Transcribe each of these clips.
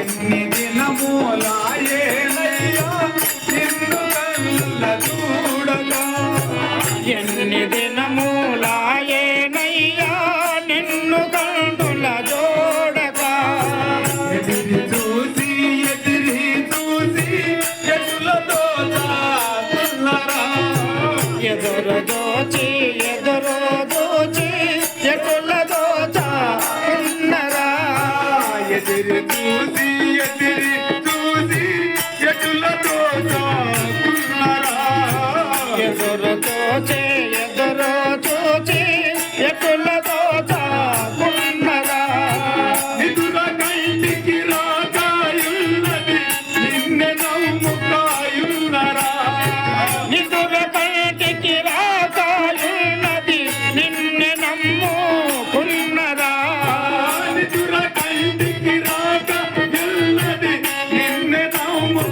ఎన్ని దినములాయేనయ్యా నిన్ను కళ్ళ చూడక ఎన్ని దినములాయేనయ్యా నిన్ను కండుల చూడక ఎదిరి చూసి ఎదిరి చూసి ఎదులతో ఎదురుతో చేయ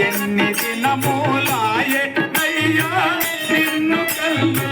ఎన్ని దినములాయే అయ్యా నిన్ను కల్లు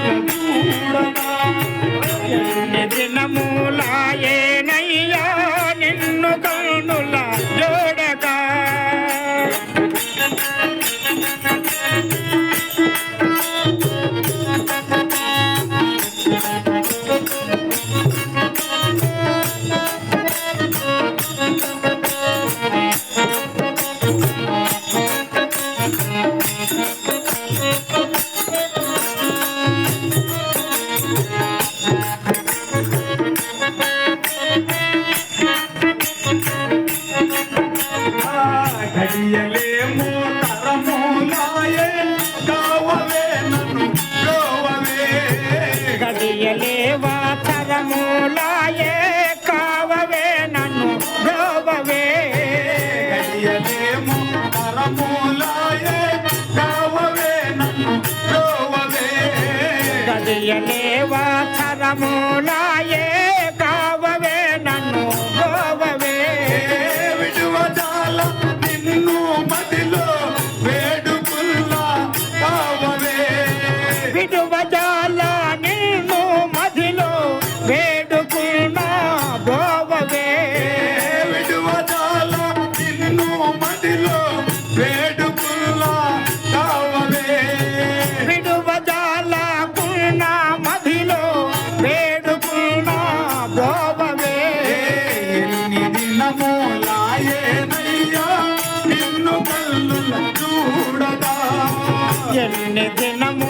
తెలియలేవా తరములాయే ಎನ್ನೆ ದಿನಮ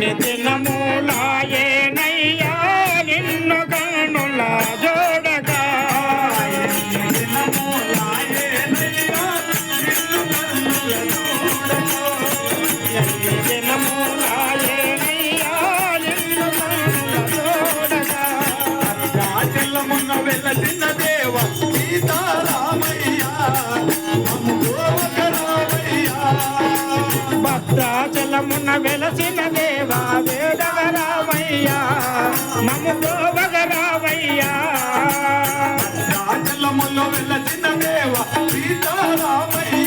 నితినమూలాయే రావయ్యా మమ్ము గోవగ రావయ్యా రాజలములో వెళ్ళ చిన్న దేవ సీతారామయ్య.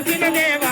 మనసిన దేవ